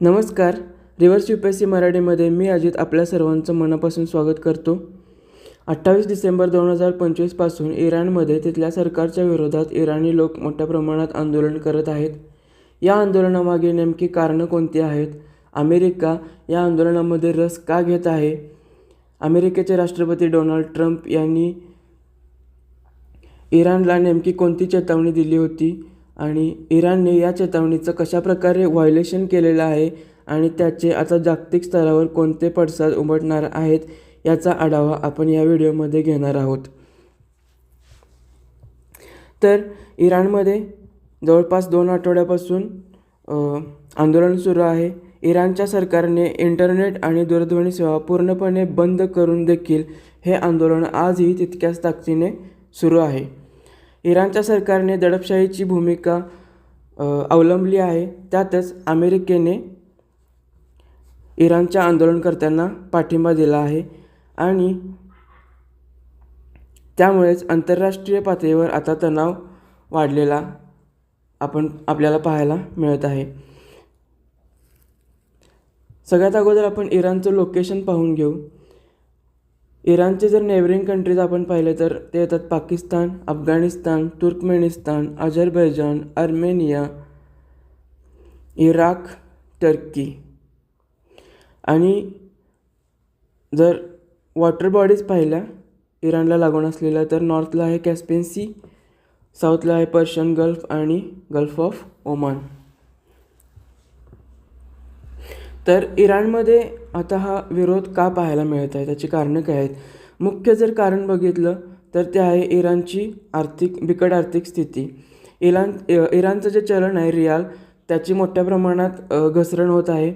नमस्कार. Reverse U P S C मराठीमध्ये मी अजित आपल्या सर्वांचं मनापासून स्वागत करतो. अठ्ठावीस डिसेंबर दोन हजार पंचवीसपासून इराणमध्ये तिथल्या सरकारच्या विरोधात इराणी लोक मोठ्या प्रमाणात आंदोलन करत आहेत. या आंदोलनामागे नेमकी कारणं कोणती आहेत? अमेरिका या आंदोलनामध्ये रस का घेत आहे? अमेरिकेचे राष्ट्रपती डोनाल्ड ट्रम्प यांनी इराणला नेमकी कोणती चेतावणी दिली होती? आणि इराणने या चेतावणीचं कशाप्रकारे व्हायोलेशन केलेलं आहे आणि त्याचे आता जागतिक स्तरावर कोणते पडसाद उमटणार आहेत याचा आढावा आपण या व्हिडिओमध्ये घेणार आहोत. तर इराणमध्ये जवळपास दोन आठवड्यापासून आंदोलन सुरू आहे. इराणच्या सरकारने इंटरनेट आणि दूरध्वनी सेवा पूर्णपणे बंद करून देखील हे आंदोलन आजही तितक्याच ताकदीने सुरू आहे. इराणच्या सरकारने दडपशाहीची भूमिका अवलंबली आहे. त्यातच अमेरिकेने इराणच्या आंदोलनकर्त्यांना पाठिंबा दिला आहे आणि त्यामुळेच आंतरराष्ट्रीय पातळीवर आता तणाव वाढलेला आपण आपल्याला पाहायला मिळत आहे. सगळ्यात अगोदर आपण इराणचं लोकेशन पाहून घेऊ. इराणचे जर नेबरिंग कंट्रीज आपण पाहिले तर ते येतात Pakistan Afghanistan Turkmenistan Azerbaijan Armenia Iraq Turkey आणि जर वॉटर बॉडीज पाहिल्या इराणला लागून असलेल्या तर नॉर्थला आहे कॅस्पियन सी साऊथला आहे पर्शियन गल्फ आणि गल्फ ऑफ ओमान तर इराणमध्ये आता हा विरोध का पाहायला मिळत आहे? त्याची कारणं काय आहेत? मुख्य जर कारण बघितलं तर ते आहे इराणची आर्थिक बिकट आर्थिक स्थिती. इराण इराणचं जे चलन आहे रियाल त्याची मोठ्या प्रमाणात घसरण होत आहे.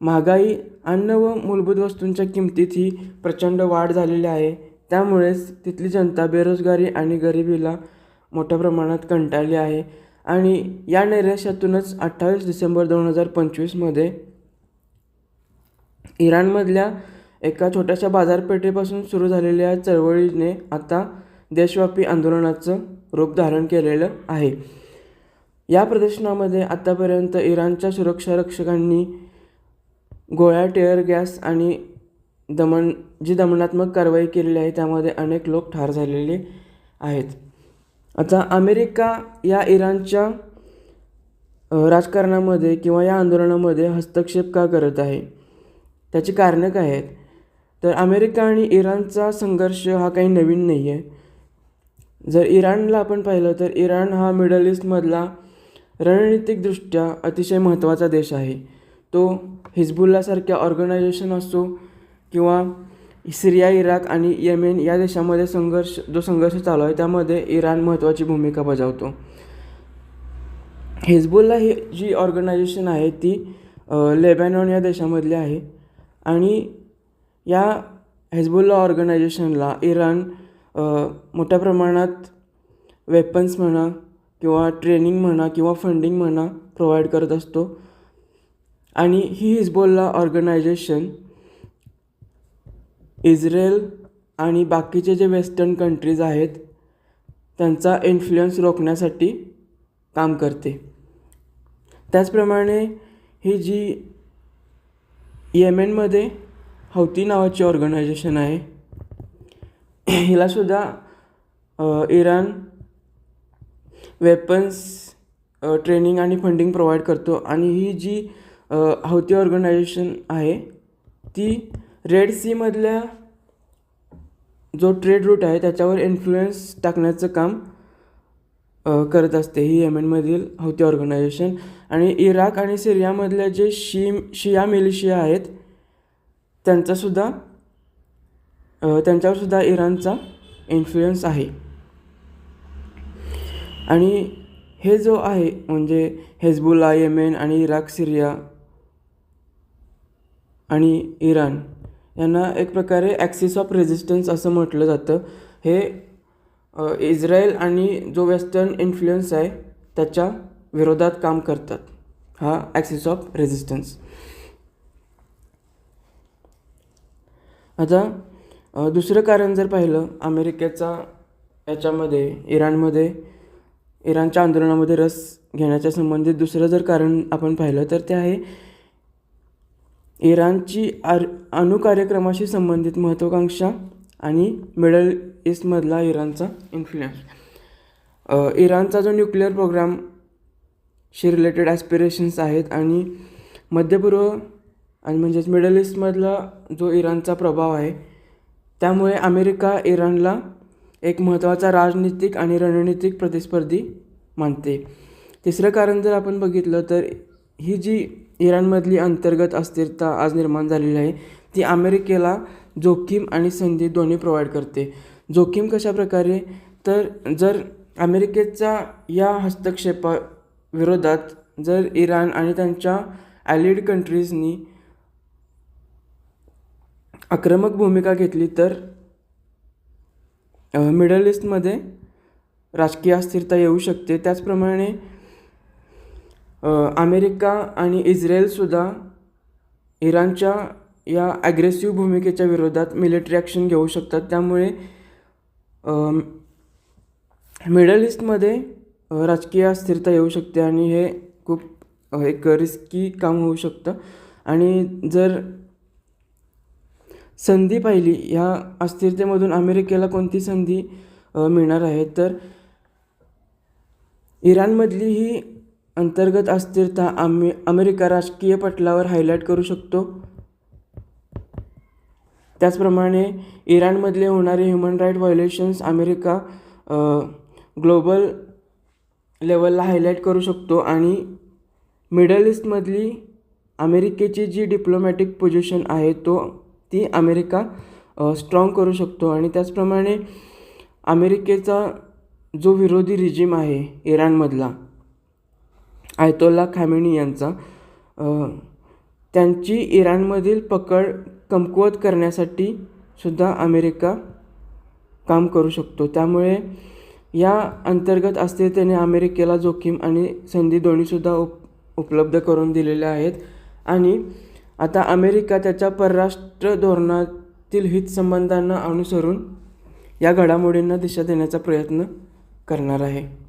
महागाई अन्न व मूलभूत वस्तूंच्या किमतीत ही प्रचंड वाढ झालेली आहे. त्यामुळेच तिथली जनता बेरोजगारी आणि गरिबीला मोठ्या प्रमाणात कंटाळली आहे. आणि या नैराश्यातूनच अठ्ठावीस डिसेंबर दोन हजार पंचवीसमध्ये इराणमधल्या एका छोट्याशा बाजारपेठेपासून सुरू झालेल्या चळवळीने आता देशव्यापी आंदोलनाचं रूप धारण केलेलं आहे. या प्रदर्शनामध्ये आतापर्यंत इराणच्या सुरक्षा रक्षकांनी गोळ्या टेअर गॅस आणि दमन जी दमनात्मक कारवाई केलेली आहे त्यामध्ये अनेक लोक ठार झालेले आहेत. आता अमेरिका या इराणच्या राजकारणामध्ये किंवा या आंदोलनामध्ये हस्तक्षेप का करत आहे? त्याची कारणं काय आहेत? तर अमेरिका आणि इराणचा संघर्ष हा काही नवीन नाही आहे. जर इराणला आपण पाहिलं तर इराण हा मिडल ईस्टमधला रणनीतिकदृष्ट्या अतिशय महत्त्वाचा देश आहे. तो हिजबुल्लासारख्या ऑर्गनायझेशन असो किंवा सिरिया इराक आणि येमेन या देशामध्ये संघर्ष जो संघर्ष चालू आहे त्यामध्ये इराण महत्त्वाची भूमिका बजावतो. हिजबुल्ला ही जी ऑर्गनायझेशन आहे ती लेबॅनॉन या देशामधली आहे. आणि या हेजबुल्ला ऑर्गनायझेशनला इराण मोठ्या प्रमाणात वेपन्स म्हणा किंवा ट्रेनिंग म्हणा किंवा फंडिंग म्हणा प्रोव्हाइड करत असतो. आणि ही हिजबुल्ला ऑर्गनायझेशन इस्रायल आणि बाकीचे जे वेस्टर्न कंट्रीज आहेत त्यांचा इन्फ्लुएन्स रोखण्यासाठी काम करते. त्याचप्रमाणे ही जी येमेनमध्ये हौती नावाची ऑर्गनायझेशन आहे. हिलासुद्धा इराण वेपन्स ट्रेनिंग आणि फंडिंग प्रोव्हाइड करतो आणि ही जी हौती ऑर्गनायझेशन आहे ती रेड सीमधल्या जो ट्रेड रूट आहे त्याच्यावर इन्फ्लुएन्स टाकण्याचं काम करत असते. ही येमेनमधील हौती ऑर्गनायझेशन आणि इराक आणि सिरियामधल्या जे शी शिया मिलिशिया आहेत त्यांचासुद्धा त्यांच्यावरसुद्धा इराणचा इन्फ्लुएन्स आहे. आणि हे जो आहे म्हणजे हेजबुल्ला येमेन आणि इराक सिरिया आणि इराण यांना एक प्रकारे ॲक्सिस ऑफ रेझिस्टन्स असं म्हटलं जातं. हे इस्रायल आणि जो वेस्टर्न इन्फ्लुएन्स आहे त्याच्या विरोधात काम करतात. हा ॲक्सिस ऑफ रेझिस्टन्स आता दुसरं कारण जर पाहिलं अमेरिकेचा याच्यामध्ये इराणमध्ये इराणच्या आंदोलनामध्ये रस घेण्याच्या संबंधित दुसरं जर कारण आपण पाहिलं तर ते आहे इराणची आर अणुकार्यक्रमाशी संबंधित महत्त्वाकांक्षा आणि मिडल ईस्टमधला इराणचा इन्फ्लुएन्स इराणचा जो न्यूक्लिअर प्रोग्रामशी रिलेटेड ॲस्पिरेशन्स आहेत आणि मध्यपूर्व आणि म्हणजेच मिडल ईस्टमधला जो इराणचा प्रभाव आहे त्यामुळे अमेरिका इराणला एक महत्त्वाचा राजनीतिक आणि रणनीतिक प्रतिस्पर्धी मानते. तिसरं कारण जर आपण बघितलं तर ही जी इराणमधली अंतर्गत अस्थिरता आज निर्माण झालेली आहे ती अमेरिकेला जोखीम आणि संधी दोन्ही प्रोव्हाइड करते. जोखीम कशा प्रकारे? तर जर अमेरिकेचा या हस्तक्षेपा विरोधात जर इराण आणि त्यांच्या ॲलिड कंट्रीजनी आक्रमक भूमिका घेतली तर मिडल ईस्टमध्ये राजकीय अस्थिरता येऊ शकते. त्याचप्रमाणे अमेरिका आणि इस्रायलसुद्धा इराणच्या या ॲग्रेसिव्ह भूमिकेच्या विरोधात मिलिटरी ॲक्शन घेऊ शकतात. त्यामुळे मिडल ईस्टमध्ये राजकीय अस्थिरता येऊ शकते आणि हे खूप एक रिस्की काम होऊ शकतं. आणि जर संधी पाहिली ह्या अस्थिरतेमधून अमेरिकेला कोणती संधी मिळणार आहे? तर इराणमधली ही अंतर्गत अस्थिरता आम्ही अमेरिका राजकीय पटलावर हायलाईट करू शकतो. त्याचप्रमाणे इराणमधले होणारे human right violations America global लेवलला हायलाईट करू शकतो आणि मिडल ईस्टमधली अमेरिकेची जी डिप्लोमॅटिक पोझिशन आहे तो ती अमेरिका स्ट्रॉंग करू शकतो. आणि त्याचप्रमाणे अमेरिकेचा जो विरोधी रिजिम आहे इराणमधला आयतोल्ला खॅमिनी यांचा त्यांची इराणमधील पकड कमकुवत करण्यासाठी सुद्धा अमेरिका काम करू शकतो. त्यामुळे या अंतर्गत अस्थिरतेने अमेरिकेला जोखीम आणि संधी दोन्हीसुद्धा उप उपलब्ध करून दिलेल्या आहेत. आणि आता अमेरिका त्याच्या परराष्ट्र धोरणातील हितसंबंधांना अनुसरून या घडामोडींना दिशा देण्याचा प्रयत्न करणार आहे.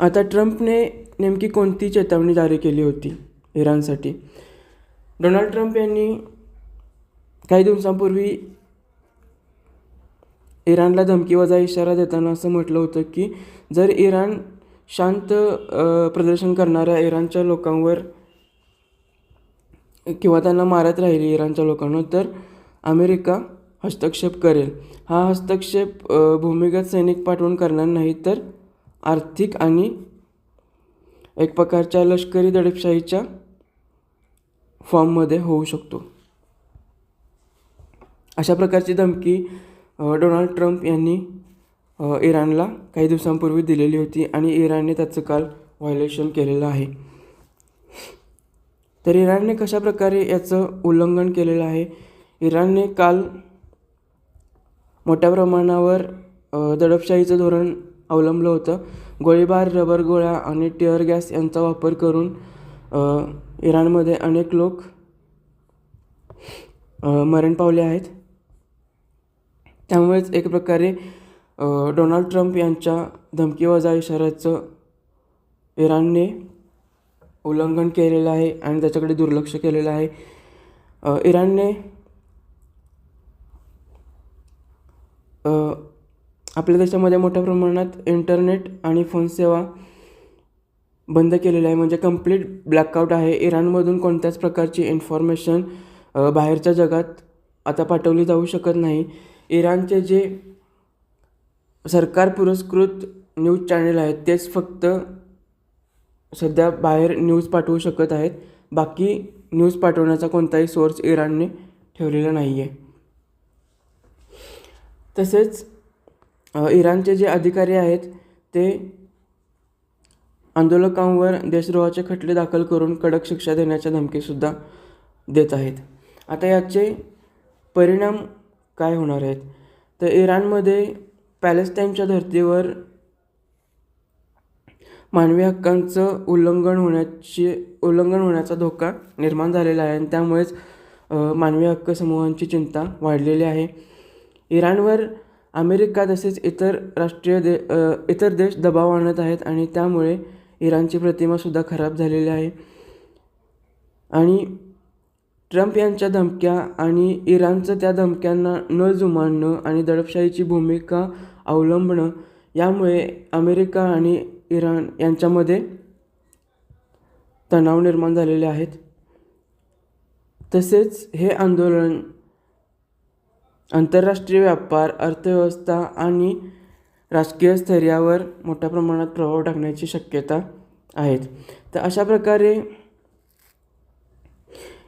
आता ट्रम्पने नेमकी कोणती चेतावणी जारी केली होती इराणसाठी? डोनाल्ड ट्रम्प यांनी काही दिवसांपूर्वी इराणला धमकीवजा इशारा देताना असं म्हटलं होतं की जर इराण शांत प्रदर्शन करणाऱ्या इराणच्या लोकांवर किंवा त्यांना मारत राहिली इराणच्या लोकांना तर अमेरिका हस्तक्षेप करेल. हा हस्तक्षेप भूमिगत सैनिक पाठवून करणार नाही तर आर्थिक आणि एक प्रकारच्या लष्करी दडपशाहीच्या फॉर्ममध्ये होऊ शकतो. अशा प्रकारची धमकी डोनाल्ड ट्रम्प यांनी इराणला काही दिवसांपूर्वी दिलेली होती आणि इराणने त्याचं काल व्हायलेशन केलेलं आहे. तर इराणने कशा प्रकारे याचं उल्लंघन केलेलं आहे? इराणने काल मोठ्या प्रमाणावर दडपशाहीचं धोरण अवलंबलं होतं. गोळीबार रबर गोळ्या आणि टिअर गॅस यांचा वापर करून इराणमध्ये अनेक लोक मरण पावले आहेत. त्यामुळेच एक प्रकारे डोनाल्ड ट्रम्प यांच्या धमकीवजा इशाऱ्याचं इराणने उल्लंघन केलेलं आहे आणि त्याच्याकडे दुर्लक्ष केलेलं आहे. इराणने आपल्या देशामध्ये मोठ्या प्रमाणात इंटरनेट आणि फोन सेवा बंद केलेलं आहे. म्हणजे कंप्लीट ब्लॅकआउट आहे. इराणमधून कोणत्याच प्रकारची इन्फॉर्मेशन बाहेरच्या जगात आता पाठवली जाऊ शकत नाही. इराणचे जे सरकार पुरस्कृत न्यूज चॅनल आहेत तेच फक्त सध्या बाहेर न्यूज पाठवू शकत आहेत. बाकी न्यूज पाठवण्याचा कोणताही सोर्स इराणने ठेवलेला नाही आहे तसेच इराणचे जे अधिकारी आहेत ते आंदोलकांवर देशद्रोहाचे खटले दाखल करून कडक शिक्षा देण्याच्या धमकीसुद्धा देत आहेत. आता याचे परिणाम काय होणार आहेत? तर इराणमध्ये पॅलेस्टाईनच्या धर्तीवर मानवी हक्कांचं उल्लंघन होण्याची उल्लंघन होण्याचा धोका निर्माण झालेला आहे आणि त्यामुळेच मानवी हक्क समूहांची चिंता वाढलेली आहे. इराणवर अमेरिका तसेच इतर राष्ट्रीय दे इतर देश दबाव आणत आहेत आणि त्यामुळे इराणची प्रतिमासुद्धा खराब झालेली आहे. आणि ट्रम्प यांच्या धमक्या आणि इराणचं त्या धमक्यांना न जुमानणं आणि दडपशाहीची भूमिका अवलंबणं यामुळे अमेरिका आणि इराण यांच्यामध्ये तणाव निर्माण झालेले आहेत. तसेच हे आंदोलन आंतरराष्ट्रीय व्यापार अर्थव्यवस्था आणि राजकीय स्थैर्यावर मोठ्या प्रमाणात प्रभाव टाकण्याची शक्यता आहेत. तर अशा प्रकारे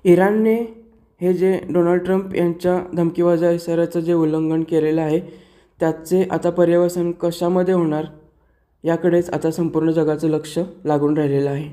इराणने हे जे डोनाल्ड ट्रम्प यांच्या धमकीवाजा इशाऱ्याचं जे उल्लंघन केलेलं आहे त्याचे आता पर्यवसन कशामध्ये होणार याकडेच आता संपूर्ण जगाचं लक्ष लागून राहिलेलं आहे.